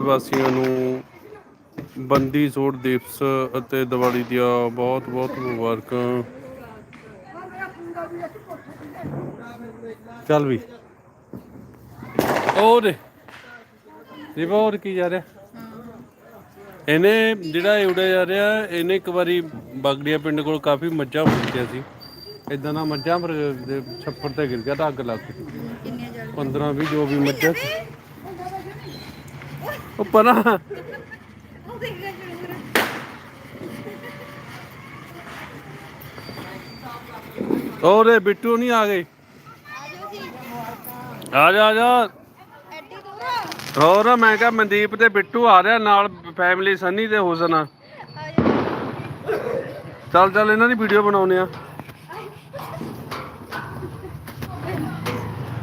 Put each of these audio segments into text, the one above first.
ਵਾਸੀਆਂ ਨੂੰ ਬੰਦੀ ਛੋੜ ਦਿਵਸ ਅਤੇ ਦੀਵਾਲੀ ਦੀਆਂ ਬਹੁਤ ਬਹੁਤ ਮੁਬਾਰਕਾਂ। ਚੱਲ ਵੀ। ਹੋਰ? ਰਿਵਾ ਹੋਰ ਕੀ ਜਾ ਰਿਹਾ? ਇਹਨੇ ਜਿਹੜਾ ਇਹ ਉੜਿਆ ਜਾ ਰਿਹਾ ਇਹਨੇ ਇੱਕ ਵਾਰੀ ਬਗੜੀਆ ਪਿੰਡ ਕੋਲ ਕਾਫੀ ਮੱਝਾਂ ਫੁੱਟੀਆਂ ਸੀ। ਇਦਾਂ ਦਾ ਮੱਝਾਂ ਪਰ ਛੱਪੜ ਤੇ ਗਿਰ ਗਿਆ ਤਾਂ ਅੱਗ ਲੱਗ ਗਈ। 15 20 ਜੋ ਵੀ ਮੱਝਾਂ ਸੀ। ਉਹ ਪਰਾਂ ਔਰੇ ਬਿੱਟੂ ਨਹੀਂ ਆ ਗਏ। ਆ ਜਾ ਆ ਜਾ। ਹੋਰ, ਮੈਂ ਕਿਹਾ ਮਨਦੀਪ ਤੇ ਬਿੱਟੂ ਆ ਰਿਹਾ ਨਾਲ ਫੈਮਿਲੀ ਸੰਨੀ ਤੇ ਹੁਸਨ ਚੱਲ ਚੱਲ, ਇਹਨਾਂ ਦੀ ਵੀਡੀਓ ਬਣਾਉਨੇ ਆ।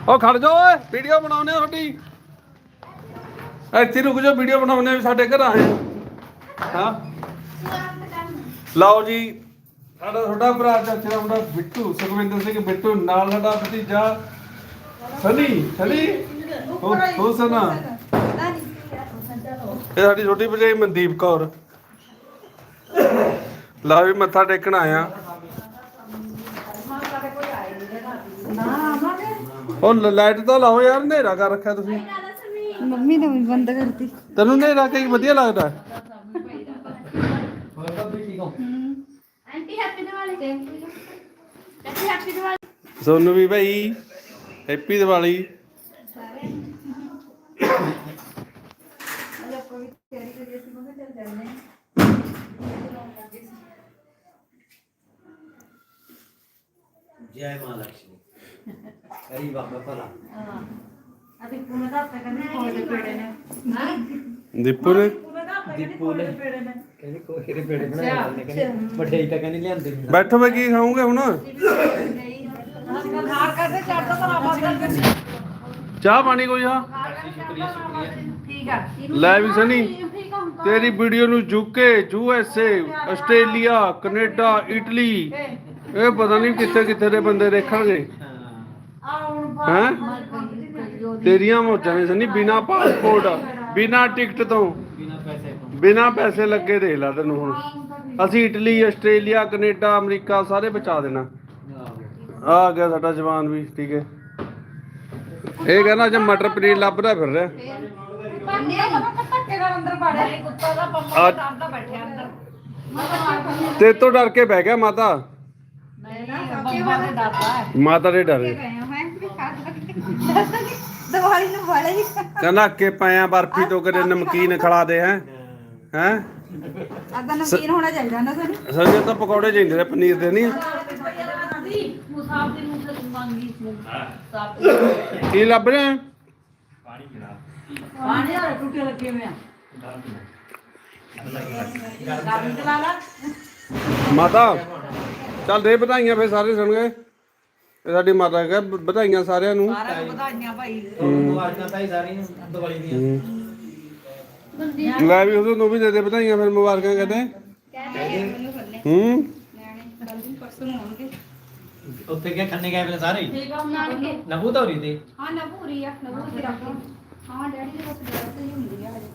ਉਹ ਖੜ ਜਾ ਓਏ ਵੀਡੀਓ ਬਣਾਉਨੇ ਆ ਤੁਹਾਡੀ ਇੱਥੇ ਰੁਕ ਜਾ ਵੀਡੀਓ ਬਣਾਉਨੇ ਆ, ਸਾਡੇ ਘਰ ਆਏ ਆ। ਹਾਂ। ਲਓ ਜੀ ਸਾਡਾ ਤੁਹਾਡਾ ਭਰਾ ਚਾਚੇ ਦਾ ਮੁੰਡਾ ਬਿੱਟੂ ਸੁਖਵਿੰਦਰ ਸਿੰਘ ਬਿੱਟੂ ਨਾਲ ਸਾਡਾ ਭਤੀਜਾ ਸਨੀ ਸਨੀ? ਹੋ ਸਨਾ? ਇਹ ਸਾਡੀ ਛੋਟੀ ਭਜਾਈ ਮਨਦੀਪ ਕੌਰ। ਲਾ ਵੀ ਮੱਥਾ ਟੇਕਣ ਆਇਆ। ਉਹ ਲਾਈਟ ਤਾਂ ਲਾਓ ਯਾਰ ਹਨੇਰਾ ਕਰ ਰੱਖਿਆ ਤੁਸੀਂ। ਮੰਮੀ ਨੇ ਵੀ ਬੰਦ ਕਰਤੀ। ਤੈਨੂੰ ਹਨੇਰਾ ਕਈ ਵਧੀਆ ਲੱਗਦਾ। Aunty happy Diwali aunty happy Diwali Sonu ਵੀ ਭਾਈ ਹੈਪੀ ਦੀਵਾਲੀ ਜੈ ਮਾਂ ਲక్ష్ਮੀ ਹਰੀ ਬਾਬਾ ਭਲਾ। ਹਾਂ। ਅਭੀ ਪੂਰਾ ਦਾ ਤੱਕ ਨਹੀਂ ਪਹੁੰਚੇ ਪੇੜੇ ਨੇ ਦੀਪੂ ਨੇ? ਦੀਪੂ ਨੇ। ਕਹਿੰਦੀ ਕੋਈ ਦੇ ਪੇੜੇ ਬਣਾਏ ਨੇ ਕਹਿੰਦੀ ਮਠਿਆਈ ਤਾਂ ਕਹਿੰਦੀ ਲਿਆਂਦੇ ਨਹੀਂ ਬੈਠੋ ਮੈਂ ਕੀ ਖਾਉਂਗੇ ਹੁਣ? ਹਾਰ ਕਰਦੇ ਚੜਦਾ ਤਾਂ ਆਵਾਜ਼ ਕਰਦੇ ਚਾਹ ਪਾਣੀ ਕੋਈ ਆ? ਠੀਕ ਆ। ਲੈ ਵੀ ਸਨੀ ਤੇਰੀ ਵੀਡੀਓ ਨੂੰ UK USA Australia Canada Italy ਇਹ ਪਤਾ ਨਹੀਂ ਕਿੱਥੇ ਕਿੱਥੇ ਦੇ ਬੰਦੇ ਦੇਖਣਗੇ ਹਾਂ। ਹੈ? ਤੇਰੀਆਂ ਮੌਜਾਂ ਨੇ ਸਨੀ ਬਿਨਾ ਪਾਸਪੋਰਟ ਬਿਨਾ ਟਿਕਟ ਤੋਂ। ਬਿਨਾ ਪੈਸੇ ਤੋਂ। ਬਿਨਾ ਪੈਸੇ ਲੱਗੇ ਦੇਖ ਲਾ ਤੈਨੂੰ ਹੁਣ। ਅਸੀਂ ਇਟਲੀ ਆਸਟ੍ਰੇਲੀਆ ਕੈਨੇਡਾ ਅਮਰੀਕਾ ਸਾਰੇ ਬਚਾ ਦੇਣਾ। ਆ ਗਿਆ ਸਾਡਾ ਜਵਾਨ ਵੀ ਠੀਕ ਹੈ। ਇਹ ਕਹਿੰਦਾ ਜੇ ਮਟਰ ਪਨੀਰ ਲੱਭਦਾ ਫਿਰ ਰਿਹਾ। ਬੈਠਿਆ ਅੰਦਰ। ਤੇ ਤੋਂ ਡਰ ਕੇ ਬਹਿ ਗਿਆ ਮਾਤਾ। ਮਾਤਾ ਦੇ ਡਰੇ। ਦਵਾਈ ਨੂੰ ਵਾਲੇ ਹੀ। ਕਹਿੰਦਾ ਅੱਕੇ ਪਾਇਆ ਬਰਫੀ ਤੋਂ ਕਦੇ ਨਮਕੀਨ ਖਿਲਾ ਦੇ ਹੈ? ਹੈ। ਆਦਾ ਨਮਕੀਨ ਹੋਣਾ ਚਾਹੀਦਾ ਨਾ ਸਾਨੂੰ। ਸੰਜੇ ਤਾਂ ਪਕੌੜੇ ਚਾਹੀਦੇ ਨੇ ਪਨੀਰ ਦੇ ਨਹੀਂ। ਮੁਸਾਫ ਦੀ ਮੂੰਹ ਤੇ ਮੰਗੀ ਮੁਸਾਫ ਕੀ ਲੱਭ ਰਿਹਾ? ਪਾਣੀ ਆ ਟੁੱਟੇ ਲੱਗੇ ਲਾ ਮਾਤਾ ਚੱਲ ਦੇ ਵਧਾਈਆਂ ਫਿਰ ਸਾਰੇ ਸੁਣ ਗਏ ਇਹ ਸਾਡੀ ਮਾਤਾ ਕਹੇ ਵਧਾਈਆਂ ਸਾਰਿਆਂ ਨੂੰ। ਸਾਰਿਆਂ ਨੂੰ ਵਧਾਈਆਂ ਭਾਈ। ਮੁਬਾਰਕਾਂ ਤਾਂ ਹੀ ਸਾਰਿਆਂ ਨੂੰ ਦੀਵਾਲੀ ਦੀਆਂ। ਲੈ ਵੀ ਉਦੋਂ ਨੂੰ ਵੀ ਦੇ ਦੇ ਵਧਾਈਆਂ ਫਿਰ ਮੁਬਾਰਕਾਂ ਕਹਿੰਦੇ। ਹੂੰ। ਪਰਸੋਂ ਹੋਣਗੇ ਉੱਥੇ ਗਿਆ ਖੰਨੇ ਗਏ ਪਹਿਲੇ ਸਾਰੇ? ਹੀ। ਠੀਕ ਆ ਨਾਨਕੇ ਨਬੂ ਤਾਂ ਹੋਰੀ ਤੇ ਹਾਂ ਨਭੂਰੀ ਆ ਨਭੂਰੀ ਰੱਖ ਹਾਂ ਡੈਡੀ ਦੇ ਕੋਲ ਡਰਸ ਹੀ ਹੁੰਦੀ ਆ ਹਜੇ ਤਾਂ।